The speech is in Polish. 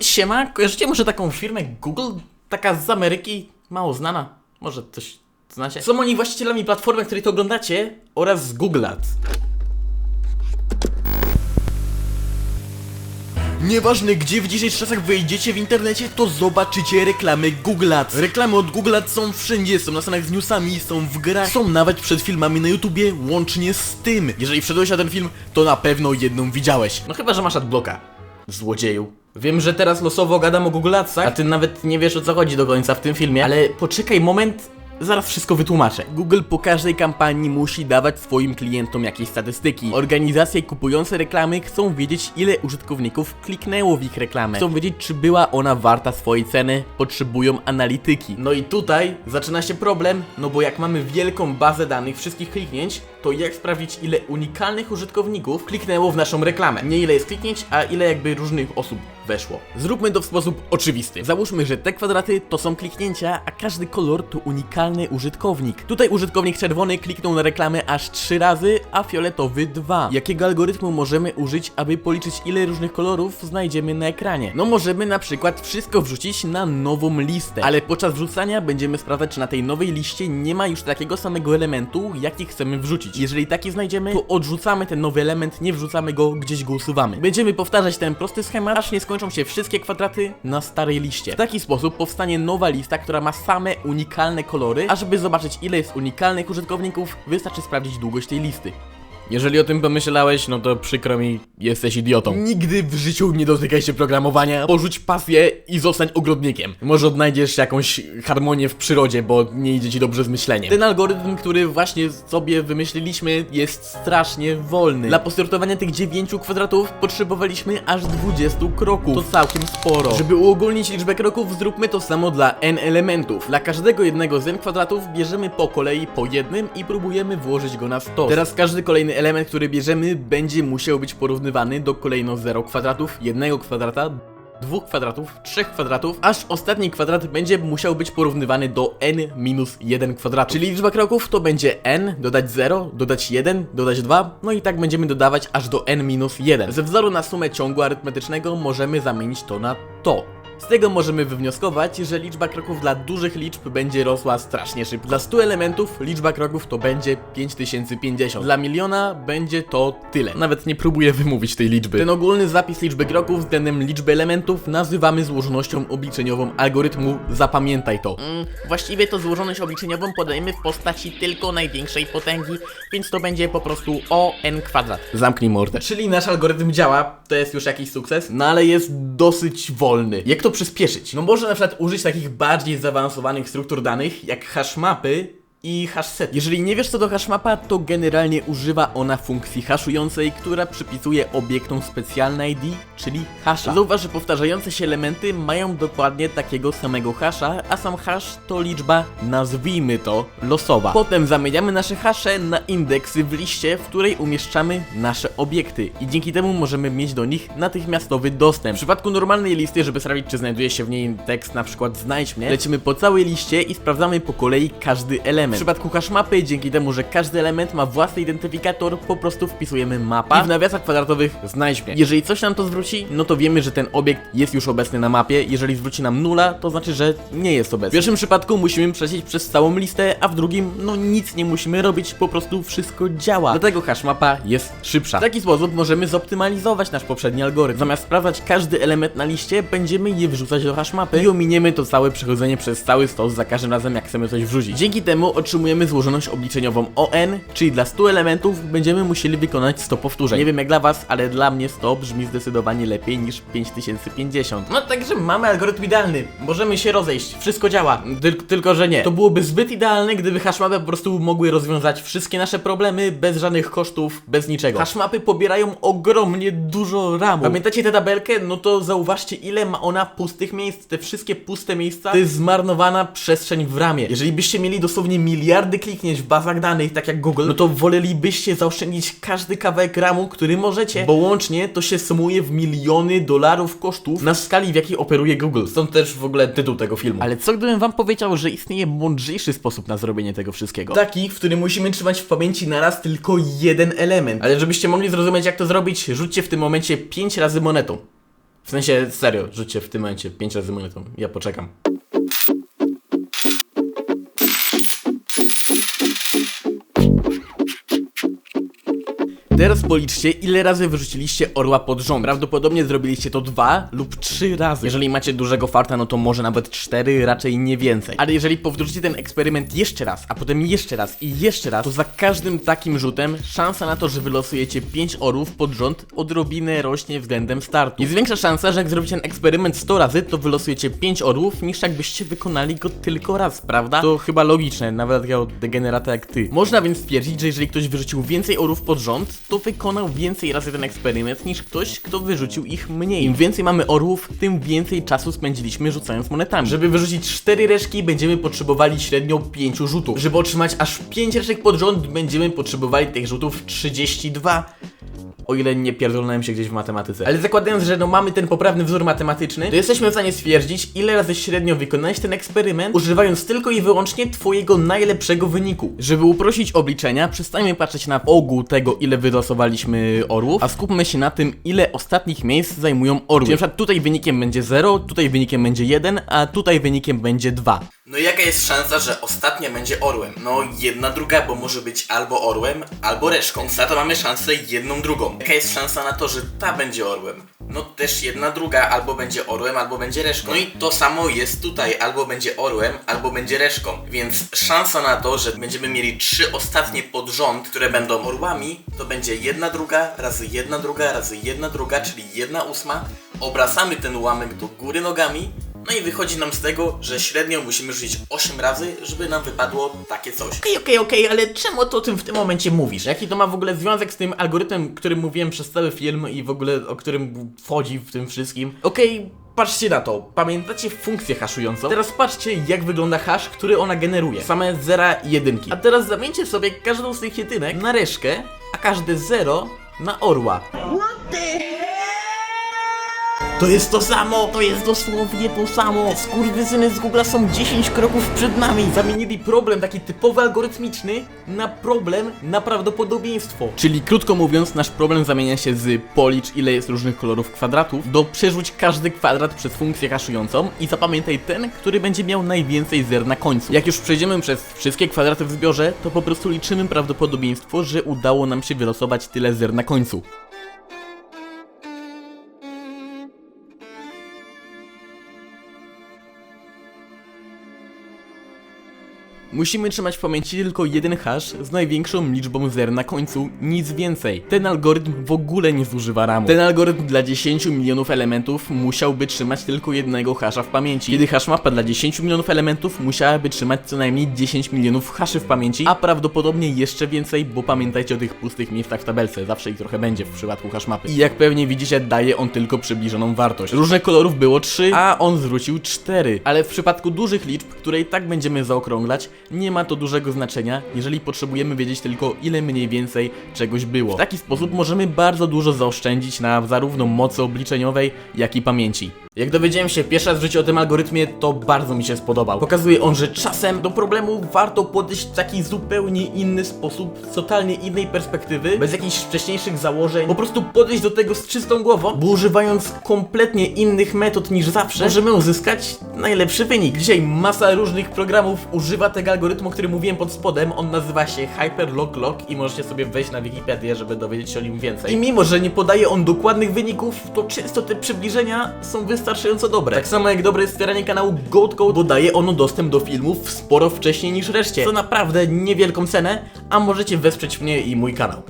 Siema, kojarzycie może taką firmę Google? Taka z Ameryki, mało znana. Może coś znacie? Są oni właścicielami platformy, której to oglądacie oraz z Google Ads. Nieważne gdzie w dzisiejszych czasach wejdziecie w internecie, to zobaczycie reklamy Google Ads. Reklamy od Google Ads są wszędzie, są na stronach z newsami, są w grach, są nawet przed filmami na YouTubie, łącznie z tym. Jeżeli wszedłeś na ten film, to na pewno jedną widziałeś. No chyba, że masz adblocka. Złodzieju. Wiem, że teraz losowo gadam o Google Adsach, a ty nawet nie wiesz o co chodzi do końca w tym filmie, ale poczekaj moment, zaraz wszystko wytłumaczę. Google po każdej kampanii musi dawać swoim klientom jakieś statystyki. Organizacje kupujące reklamy chcą wiedzieć, ile użytkowników kliknęło w ich reklamę. Chcą wiedzieć, czy była ona warta swojej ceny, potrzebują analityki. No i tutaj zaczyna się problem, no bo jak mamy wielką bazę danych wszystkich kliknięć, to jak sprawdzić ile unikalnych użytkowników kliknęło w naszą reklamę? Nie ile jest kliknięć, a ile jakby różnych osób weszło. Zróbmy to w sposób oczywisty. Załóżmy, że te kwadraty to są kliknięcia, a każdy kolor to unikalny użytkownik. Tutaj użytkownik czerwony kliknął na reklamę aż 3 razy, a fioletowy 2. Jakiego algorytmu możemy użyć, aby policzyć ile różnych kolorów znajdziemy na ekranie? No możemy na przykład wszystko wrzucić na nową listę, ale podczas wrzucania będziemy sprawdzać, czy na tej nowej liście nie ma już takiego samego elementu, jaki chcemy wrzucić. Jeżeli taki znajdziemy, to odrzucamy ten nowy element, nie wrzucamy go, gdzieś go usuwamy. Będziemy powtarzać ten prosty schemat, aż nie skończą się wszystkie kwadraty na starej liście. W taki sposób powstanie nowa lista, która ma same unikalne kolory, a żeby zobaczyć ile jest unikalnych użytkowników, wystarczy sprawdzić długość tej listy. Jeżeli o tym pomyślałeś, no to przykro mi, jesteś idiotą. Nigdy w życiu nie dotykaj się programowania, porzuć pasję i zostań ogrodnikiem. Może odnajdziesz jakąś harmonię w przyrodzie, bo nie idzie ci dobrze z myśleniem. Ten algorytm, który właśnie sobie wymyśliliśmy, jest strasznie wolny. Dla posortowania tych 9 kwadratów potrzebowaliśmy aż 20 kroków. To całkiem sporo. Żeby uogólnić liczbę kroków, zróbmy to samo dla n elementów. Dla każdego jednego z n kwadratów bierzemy po kolei po jednym i próbujemy włożyć go na 100. Teraz każdy kolejny element, który bierzemy, będzie musiał być porównywany do kolejno 0 kwadratów, 1 kwadrata, dwóch kwadratów, trzech kwadratów, aż ostatni kwadrat będzie musiał być porównywany do n minus 1 kwadratu. Czyli liczba kroków to będzie n, dodać 0, dodać 1, dodać 2, no i tak będziemy dodawać aż do n minus 1. Ze wzoru na sumę ciągu arytmetycznego możemy zamienić to na to. Z tego możemy wywnioskować, że liczba kroków dla dużych liczb będzie rosła strasznie szybko. Dla 100 elementów liczba kroków to będzie 5050. Dla miliona będzie to tyle. Nawet nie próbuję wymówić tej liczby. Ten ogólny zapis liczby kroków względem liczby elementów nazywamy złożonością obliczeniową algorytmu. Zapamiętaj to. Mm, właściwie to złożoność obliczeniową podajemy w postaci tylko największej potęgi, więc to będzie po prostu o n kwadrat. Zamknij mordę. Czyli nasz algorytm działa, to jest już jakiś sukces. No ale jest dosyć wolny. Jak to przyspieszyć? No można na przykład użyć takich bardziej zaawansowanych struktur danych, jak hashmapy i hashsety. Jeżeli nie wiesz co to hashmapa, to generalnie używa ona funkcji haszującej, która przypisuje obiektom specjalne ID, czyli hasza. Zauważ, że powtarzające się elementy mają dokładnie takiego samego hasza, a sam hash to liczba, nazwijmy to, losowa. Potem zamieniamy nasze hasze na indeksy w liście, w której umieszczamy nasze obiekty i dzięki temu możemy mieć do nich natychmiastowy dostęp. W przypadku normalnej listy, żeby sprawdzić czy znajduje się w niej tekst na przykład znajdź mnie, lecimy po całej liście i sprawdzamy po kolei każdy element. Przypadku hashmapy, dzięki temu, że każdy element ma własny identyfikator, po prostu wpisujemy mapa i w nawiasach kwadratowych znajdź mnie. Jeżeli coś nam to zwróci, no to wiemy, że ten obiekt jest już obecny na mapie. Jeżeli zwróci nam nula, to znaczy, że nie jest obecny. W pierwszym przypadku musimy przejść przez całą listę, a w drugim, no nic nie musimy robić, po prostu wszystko działa. Dlatego hashmapa jest szybsza. W taki sposób możemy zoptymalizować nasz poprzedni algorytm. Zamiast sprawdzać każdy element na liście, będziemy je wrzucać do hashmapy i ominiemy to całe przechodzenie przez cały stos za każdym razem, jak chcemy coś wrzucić. Dzięki temu otrzymujemy złożoność obliczeniową ON, czyli dla 100 elementów będziemy musieli wykonać 100 powtórzeń. Nie wiem jak dla was, ale dla mnie 100 brzmi zdecydowanie lepiej niż 5050. No także mamy algorytm idealny. Możemy się rozejść, wszystko działa. Tyl tylko, że nie. To byłoby zbyt idealne, gdyby hashmapy po prostu mogły rozwiązać wszystkie nasze problemy bez żadnych kosztów, bez niczego. Hashmapy pobierają ogromnie dużo ramu. Pamiętacie tę tabelkę? No to zauważcie ile ma ona pustych miejsc. Te wszystkie puste miejsca to jest zmarnowana przestrzeń w ramie. Jeżeli byście mieli dosłownie miliardy kliknięć w bazach danych, tak jak Google, no to wolelibyście zaoszczędzić każdy kawałek ramu, który możecie, bo łącznie to się sumuje w miliony dolarów kosztów na skali, w jakiej operuje Google. Stąd też w ogóle tytuł tego filmu. Ale co gdybym wam powiedział, że istnieje mądrzejszy sposób na zrobienie tego wszystkiego? Taki, w którym musimy trzymać w pamięci naraz tylko jeden element. Ale żebyście mogli zrozumieć jak to zrobić, rzućcie w tym momencie 5 razy monetą. W sensie, serio, rzućcie w tym momencie 5 razy monetą. Ja poczekam. Teraz policzcie, ile razy wyrzuciliście orła pod rząd. Prawdopodobnie zrobiliście to dwa lub trzy razy. Jeżeli macie dużego farta, no to może nawet cztery, raczej nie więcej. Ale jeżeli powtórzycie ten eksperyment jeszcze raz, a potem jeszcze raz i jeszcze raz, to za każdym takim rzutem szansa na to, że wylosujecie 5 orłów pod rząd odrobinę rośnie względem startu. Jest większa szansa, że jak zrobicie ten eksperyment 100 razy, to wylosujecie 5 orłów, niż jakbyście wykonali go tylko raz, prawda? To chyba logiczne, nawet takiego degenerata jak ty. Można więc stwierdzić, że jeżeli ktoś wyrzucił więcej orłów pod rząd, to wykonał więcej razy ten eksperyment niż ktoś, kto wyrzucił ich mniej. Im więcej mamy orłów, tym więcej czasu spędziliśmy rzucając monetami. Żeby wyrzucić 4 reszki, będziemy potrzebowali średnio 5 rzutów. Żeby otrzymać aż 5 reszek pod rząd, będziemy potrzebowali tych rzutów 32. O ile nie pierdolnąłem się gdzieś w matematyce. Ale zakładając, że no mamy ten poprawny wzór matematyczny, to jesteśmy w stanie stwierdzić, ile razy średnio wykonałeś ten eksperyment, używając tylko i wyłącznie twojego najlepszego wyniku. Żeby uprościć obliczenia, przestańmy patrzeć na ogół tego, ile wylosowaliśmy orłów, a skupmy się na tym, ile ostatnich miejsc zajmują orły. Czyli na przykład tutaj wynikiem będzie 0, tutaj wynikiem będzie 1, a tutaj wynikiem będzie 2. No i jaka jest szansa, że ostatnia będzie orłem? No jedna druga, bo może być albo orłem, albo reszką. Więc na to mamy szansę jedną drugą. Jaka jest szansa na to, że ta będzie orłem? No też jedna druga, albo będzie orłem, albo będzie reszką. No i to samo jest tutaj, albo będzie orłem, albo będzie reszką. Więc szansa na to, że będziemy mieli trzy ostatnie pod rząd, które będą orłami, to będzie jedna druga, razy jedna druga, razy jedna druga, czyli jedna ósma. Obracamy ten ułamek do góry nogami, no i wychodzi nam z tego, że średnio musimy rzucić 8 razy, żeby nam wypadło takie coś. Okej, okej, okej, ale czemu to o tym w tym momencie mówisz? Jaki to ma w ogóle związek z tym algorytmem, którym mówiłem przez cały film i w ogóle o którym wchodzi w tym wszystkim? Okej, patrzcie na to. Pamiętacie funkcję haszującą? Teraz patrzcie, jak wygląda hash, który ona generuje. Same zera i jedynki. A teraz zamieńcie sobie każdą z tych jedynek na reszkę, a każde zero na orła. To jest to samo! To jest dosłownie to samo! Skurwysyny z Google'a są 10 kroków przed nami! Zamienili problem taki typowy algorytmiczny na problem na prawdopodobieństwo. Czyli krótko mówiąc, nasz problem zamienia się z policz ile jest różnych kolorów kwadratów do przerzuć każdy kwadrat przez funkcję haszującą i zapamiętaj ten, który będzie miał najwięcej zer na końcu. Jak już przejdziemy przez wszystkie kwadraty w zbiorze, to po prostu liczymy prawdopodobieństwo, że udało nam się wylosować tyle zer na końcu. Musimy trzymać w pamięci tylko jeden hash z największą liczbą zer na końcu, nic więcej. Ten algorytm w ogóle nie zużywa ramu. Ten algorytm dla 10 milionów elementów musiałby trzymać tylko jednego hasza w pamięci. Kiedy hash mapa dla 10 milionów elementów musiałaby trzymać co najmniej 10 milionów haszy w pamięci, a prawdopodobnie jeszcze więcej, bo pamiętajcie o tych pustych miejscach w tabelce, zawsze ich trochę będzie w przypadku hash mapy. I jak pewnie widzicie, daje on tylko przybliżoną wartość. Różnych kolorów było 3, a on zwrócił 4. Ale w przypadku dużych liczb, które i tak będziemy zaokrąglać, nie ma to dużego znaczenia, jeżeli potrzebujemy wiedzieć tylko ile mniej więcej czegoś było. W taki sposób możemy bardzo dużo zaoszczędzić na zarówno mocy obliczeniowej, jak i pamięci. Jak dowiedziałem się pierwszy raz w życiu o tym algorytmie, to bardzo mi się spodobał. Pokazuje on, że czasem do problemu warto podejść w taki zupełnie inny sposób, z totalnie innej perspektywy, bez jakichś wcześniejszych założeń. Po prostu podejść do tego z czystą głową, bo używając kompletnie innych metod niż zawsze, możemy uzyskać najlepszy wynik. Dzisiaj masa różnych programów używa tego algorytmu, o którym mówiłem pod spodem. On nazywa się Hyperlock Lock i możecie sobie wejść na Wikipedię, żeby dowiedzieć się o nim więcej. I mimo, że nie podaje on dokładnych wyników, to często te przybliżenia są wystarczająco dobre. Tak samo jak dobre jest wspieranie kanału Goat Code, bo daje ono dostęp do filmów sporo wcześniej niż reszcie. Co naprawdę niewielką cenę, a możecie wesprzeć mnie i mój kanał.